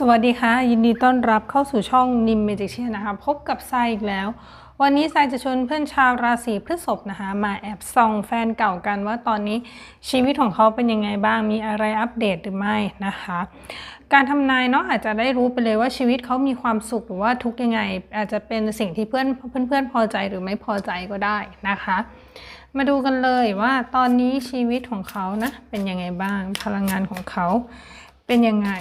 สวัสดีค่ะ ยินดีต้อนรับเข้าสู่ช่องนิมเมจิกเชียนะคะ พบกับทรายอีกแล้ว วันนี้ทรายจะชวนเพื่อนชาวราศีพฤษภนะคะ มาแอบส่องแฟนเก่ากันว่าตอนนี้ชีวิตของเขาเป็นยังไงบ้างมีอะไรอัปเดตหรือไม่นะคะ การทำนายเนาะอาจจะได้รู้ไปเลยว่าชีวิตเขามีความสุขหรือว่าทุกยังไง อาจจะเป็นสิ่งที่เพื่อนเพื่อนๆพอใจหรือไม่พอใจก็ได้นะคะ มาดูกันเลยว่าตอนนี้ชีวิตของเขานะเป็นยังไงบ้างพลังงานของเขาเป็นยังไง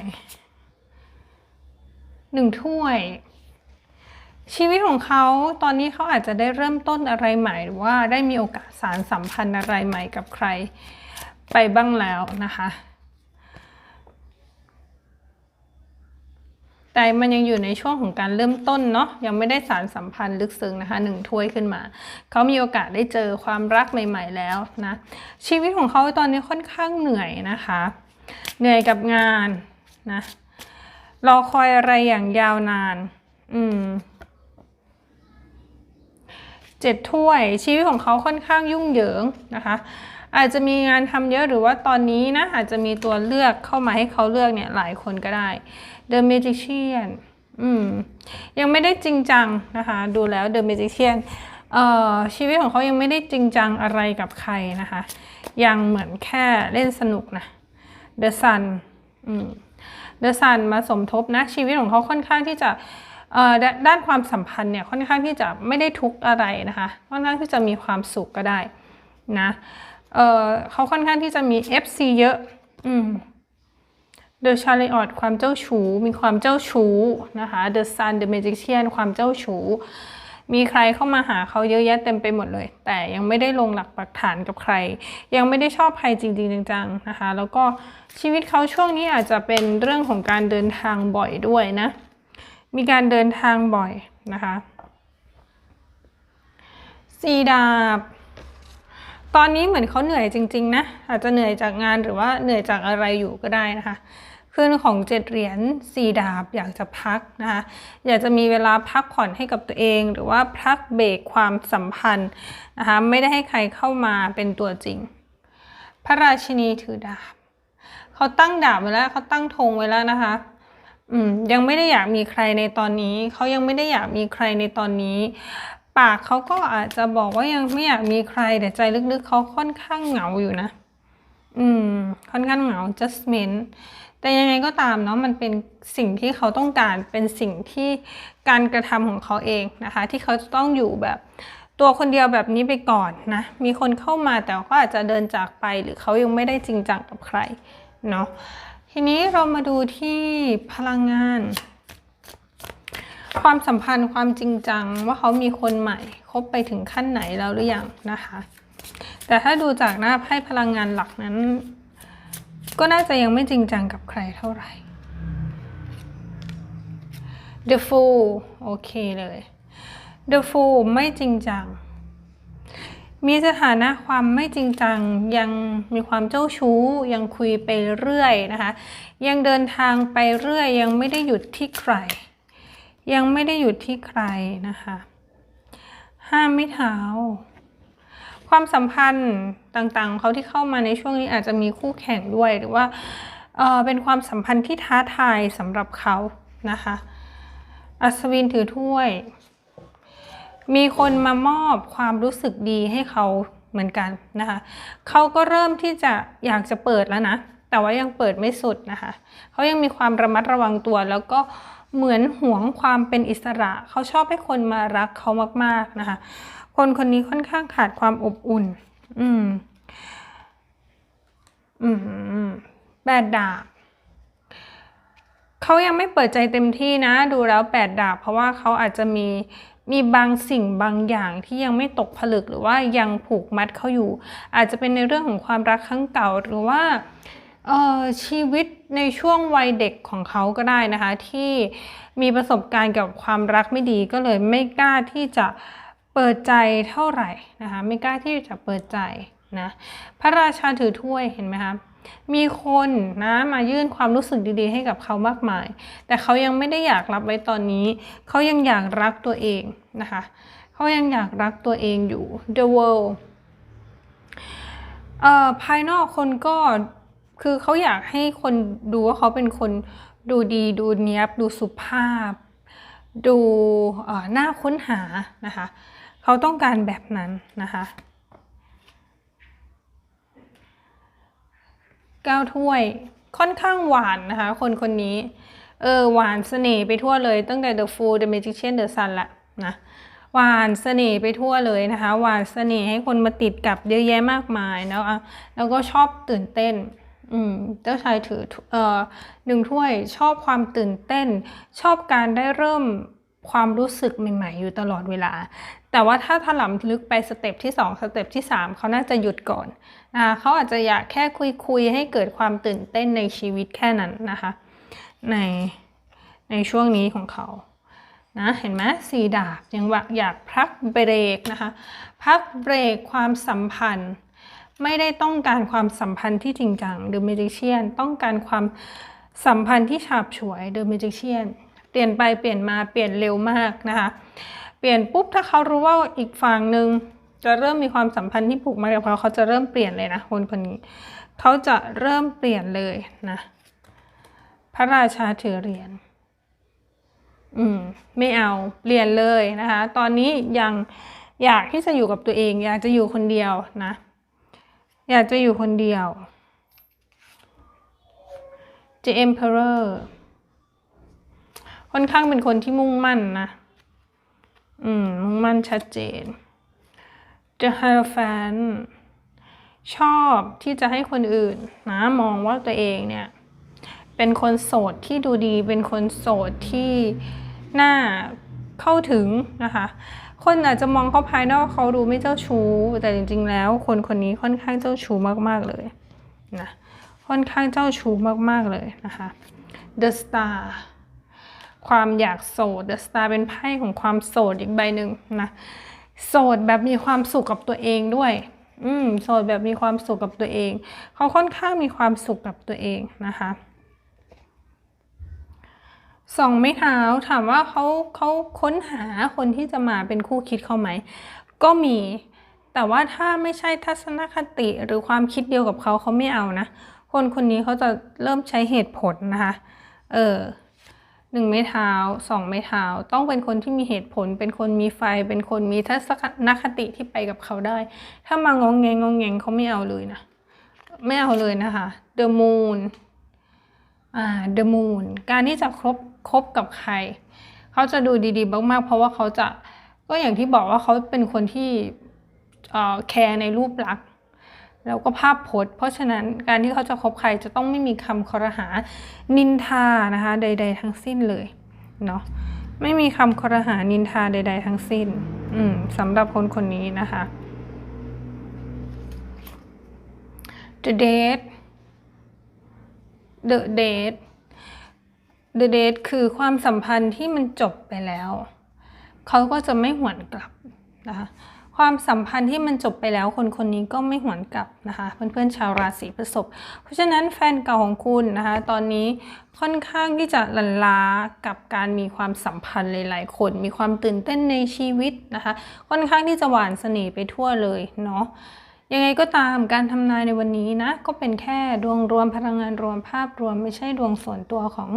หนึ่งถ้วย ชีวิตของเขาตอนนี้เขาอาจจะได้เริ่มต้นอะไรใหม่ หรือว่าได้มีโอกาสสารสัมพันธ์อะไรใหม่กับใครไปบ้างแล้วนะคะ แต่มันยังอยู่ในช่วงของการเริ่มต้นเนาะยังไม่ได้สารสัมพันธ์ลึกซึ้งนะคะหนึ่งถ้วยขึ้นมา เขามีโอกาสได้เจอความรักใหม่ ๆ แล้วนะ ชีวิตของเขาตอนนี้ค่อนข้างเหนื่อยนะคะ เหนื่อยกับงานนะ รอคอยอะไรอย่างยาวนาน อืมเจ็ดถ้วยชีวิตของเขาค่อนข้างยุ่งเหยิงนะคะ อาจจะมีงานทำเยอะหรือว่าตอนนี้นะอาจจะมีตัวเลือกเข้ามาให้เขาเลือกเนี่ยหลายคนก็ได้ The Magician อืมยังไม่ได้จริงจังนะคะ ดูแล้ว The Magician เอ่อชีวิตของเขายังไม่ได้จริงจังอะไรกับใครนะคะ ยังเหมือนแค่เล่นสนุกนะ The Sun อืม เดอะซันมาสมทบนะชีวิตของเขาค่อนข้างที่จะด้านความสัมพันธ์เนี่ยค่อนข้างที่จะไม่ได้ทุกข์อะไรนะคะค่อนข้างที่จะมีความสุขก็ได้นะเเขาค่อนข้างที่จะมี FC เยอะอืมเดอะชาริออตความเจ้าชู้มีความเจ้าชู้นะคะเดอะซันเดอะเมจิเชียนความเจ้าชู้ มีใครเข้ามาหาเขาเยอะแยะเต็มไปหมดเลย แต่ยังไม่ได้ลงหลักปักฐานกับใคร ยังไม่ได้ชอบใครจริง ๆ จังๆนะคะ แล้วก็ชีวิตเขาช่วงนี้อาจจะเป็นเรื่องของการเดินทางบ่อยด้วยนะ มีการเดินทางบ่อยนะคะสีดาบตอนนี้เหมือนเขาเหนื่อยจริง ๆ นะ อาจจะเหนื่อยจากงานหรือว่าเหนื่อยจากอะไรอยู่ก็ได้นะคะ ขึ้นของเจ็ดเหรียญสี่ดาบอยากจะพักนะคะอยากจะมีเวลาพักผ่อนให้กับตัวเอง หรือว่าพักเบรกความสัมพันธ์นะคะไม่ได้ให้ใครเข้ามาเป็นตัวจริง พระราชินีถือดาบเขาตั้งดาบไว้แล้วเขาตั้งธงไว้แล้วนะคะอืมยังไม่ได้อยากมีใครในตอนนี้ เขายังไม่ได้อยากมีใครในตอนนี้ ปากเขาก็อาจจะบอกว่ายังไม่อยากมีใครแต่ใจลึกๆเขาค่อนข้างเหงาอยู่นะ อืม ค่อนข้างเหงา justment แต่ยังไงก็ตามเนาะมันเป็นสิ่งที่เขาต้องการเป็นสิ่งที่การกระทำของเขาเองนะคะ ที่เขาจะต้องอยู่แบบตัวคนเดียวแบบนี้ไปก่อนนะ มีคนเข้ามาแต่ก็อาจจะเดินจากไปหรือเขายังไม่ได้จริงจังกับใครเนาะทีนี้เรามาดูที่พลังงาน ความสัมพันธ์ความจริงจังว่าเขามีคนใหม่คบไปถึงขั้นไหนแล้วหรือยังนะคะ แต่ถ้าดูจากหน้าไพ่พลังงานหลักนั้น ก็น่าจะยังไม่จริงจังกับใครเท่าไหร่ The Fool โอเคเลย The Fool ไม่จริงจัง มีสถานะความไม่จริงจัง ยังมีความเจ้าชู้ ยังคุยไปเรื่อยนะคะ ยังเดินทางไปเรื่อย ยังไม่ได้หยุดที่ใคร ยังไม่ได้หยุดที่ใครนะคะ ห้ามไม่เท้า ความสัมพันธ์ต่างๆเขาที่เข้ามาในช่วงนี้อาจจะมีคู่แข่งด้วย หรือว่าเเป็นความสัมพันธ์ที่ท้าทายสำหรับเขานะคะ อัศวินถือถ้วย มีคนมามอบความรู้สึกดีให้เขาเหมือนกันนะคะเขาก็เริ่มที่จะอยากจะเปิดแล้วนะแต่ว่ายังเปิดไม่สุดนะคะเขายังมีความระมัดระวังตัว แล้วก็เหมือนหวงความเป็นอิสระ เขาชอบให้คนมารักเขามากๆนะคะ คนคนนี้ค่อนข้างขาดความอบอุ่น อืม อืมแปดดาบเขายังไม่เปิดใจเต็มที่นะ ดูแล้วแปดดาบ เพราะว่าเขาอาจจะมีมีบางสิ่งบางอย่างที่ยังไม่ตกผลึกหรือว่ายังผูกมัดเขาอยู่ อาจจะเป็นในเรื่องของความรักครั้งเก่าหรือว่าชีวิตในช่วงวัยเด็กของเขาก็ได้นะคะ ที่มีประสบการณ์กับความรักไม่ดีก็เลยไม่กล้าที่จะ เปิดใจเท่าไหร่นะคะไม่กล้าที่จะเปิดใจนะพระราชาถือถ้วยเห็นไหมคะมีคนนะมายื่นความรู้สึกดีๆ ให้กับเขามากมาย แต่เขายังไม่ได้อยากรับไว้ตอนนี้ เขายังอยากรักตัวเองนะคะเขายังอยากรักตัวเองอยู่ the world เอ่อภายนอกคนก็คือเขาอยากให้คนดูว่าเขาเป็นคนดูดีดูเนียบดูสุภาพ ดูน่าค้นหานะคะ เขาต้องการแบบนั้นนะคะเก้าถ้วยค่อนข้างหวานนะคะ คนคนนี้ เออหวานเสน่ห์ไปทั่วเลยตั้งแต่ The Fool The Magician The Sun ละนะหวานเสน่ห์ไปทั่วเลยนะคะ หวานเสน่ห์ให้คนมาติดกับเยอะแยะมากมายแล้วอะแล้วก็ชอบตื่นเต้นอืมเจ้าชายถือเอ่อหนึ่งถ้วยชอบความตื่นเต้น ชอบการได้เริ่มความรู้สึกใหม่ ๆ อยู่ตลอดเวลา แต่ว่าถ้าถลำลึกไปสเต็ปที่ 2 สเต็ปที่ 3 เขาน่าจะหยุดก่อนนะเขาอาจจะอยากแค่คุยๆให้เกิดความตื่นเต้นในชีวิตแค่นั้นนะคะ ในในช่วงนี้ของเขานะเห็นไหมสีดาบยังอยากพักเบรกนะคะพักเบรกความสัมพันธ์ ไม่ได้ต้องการความสัมพันธ์ที่จริงจัง The Magician ต้องการความสัมพันธ์ที่ฉาบฉวย The Magician เปลี่ยนไปเปลี่ยนมาเปลี่ยนเร็วมากนะคะ ปลี่ยนปุ๊บถ้าเขารู้ว่าอีกฝั่งหนึ่งจะเริ่มมีความสัมพันธ์ที่ผูกมัดกับเขาเขาจะเริ่มเปลี่ยนเลยนะคนคนนี้เขาจะเริ่มเปลี่ยนเลยนะพระราชาถือเหรียญอืมไม่เอาเปลี่ยนเลยนะคะ ตอนนี้ยังอยากที่จะอยู่กับตัวเอง อยากจะอยู่คนเดียวนะ อยากจะอยู่คนเดียว The Emperor ค่อนข้างเป็นคนที่มุ่งมั่นนะ อืม มุ่งมั่นชัดเจน The Hierophant ชอบที่จะให้คนอื่นนะมองว่าตัวเองเนี่ย เป็นคนโสดที่ดูดี เป็นคนโสดที่น่าเข้าถึงนะคะ คนอาจจะมองเขาภายนอกเขาดูไม่เจ้าชู้ แต่จริง ๆ แล้ว คนคนนี้ค่อนข้างเจ้าชู้มากๆเลยนะค่อนข้างเจ้าชู้มากๆเลยนะคะ The Star ความอยากโสด The Star เป็นไพ่ของความโสดอีกใบหนึ่งนะโสดแบบมีความสุขกับตัวเองด้วย อืมโสดแบบมีความสุขกับตัวเอง เขาค่อนข้างมีความสุขกับตัวเองนะคะสองไม้เท้าถามว่าเขาเขาค้นหาคนที่จะมาเป็นคู่คิดเขาไหม ก็มี แต่ว่าถ้าไม่ใช่ทัศนคติหรือความคิดเดียวกับเขาเขาไม่เอานะ คนคนนี้เขาจะเริ่มใช้เหตุผลนะคะ เออ หนึ่งไม้เท้าสองไม้เท้าต้องเป็นคนที่มีเหตุผล เป็นคนมีไฟ เป็นคนมีทัศนคติที่ไปกับเขาได้ ถ้ามางงแงงงงแงงเขาไม่เอาเลยนะไม่เอาเลยนะคะ The Moon อ่า The Moon การที่จะครบคบกับใคร เขาจะดูดีๆมากๆ เพราะว่าเขาจะก็อย่างที่บอกว่าเขาเป็นคนที่แคร์ในรูปลักษณ์ แล้วก็ภาพพจน์ เพราะฉะนั้นการที่เขาจะคบใครจะต้องไม่มีคำคอรหานินทานะคะใด ๆ ทั้งสิ้นเลยเนาะไม่มีคำคอรหานินทาใด ๆ ทั้งสิ้นอืมสำหรับคนคนนี้นะคะ The Date The Date The Date คือความสัมพันธ์ที่มันจบไปแล้ว เขาก็จะไม่หวนกลับนะคะ ความสัมพันธ์ที่มันจบไปแล้วคนคนนี้ก็ไม่หวนกลับนะคะเพื่อนๆชาวราศีพฤษภเพราะฉะนั้นแฟนเก่าของคุณนะคะตอนนี้ค่อนข้างที่จะลันลากับการมีความสัมพันธ์หลายๆคน มีความตื่นเต้นในชีวิตนะคะ ค่อนข้างที่จะหวานเสน่ห์ไปทั่วเลยเนาะยังไงก็ตามการทำนายในวันนี้นะ ก็เป็นแค่ดวงรวมพลังงานรวมภาพรวมไม่ใช่ดวงส่วนตัวของ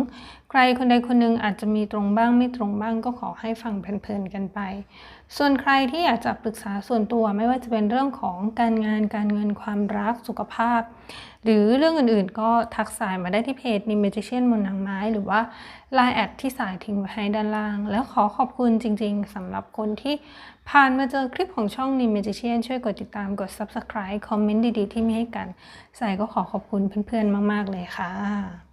ใครคนใดคนหนึ่งอาจจะมีตรงบ้างไม่ตรงบ้างก็ขอให้ฟังเพลินๆกันไป ส่วนใครที่อยากจะปรึกษาส่วนตัวไม่ว่าจะเป็นเรื่องของการงานการเงินความรักสุขภาพ หรือเรื่องอื่นๆ ก็ทักสายมาได้ที่เพจ n i m a g i c i a n มนนางไม้ หรือว่า Line แอดที่สายทิ้งไว้ให้ด้านล่าง แล้วขอขอบคุณจริงๆสำหรับคนที่ผ่านมาเจอคลิปของช่อง n i m a g i c i a n ช่วยกดติดตามกด Subscribe คอมเมนต์ดีๆ ที่มีให้กันสายก็ขอขอบคุณเพื่อนๆมาก ๆ เลยค่ะ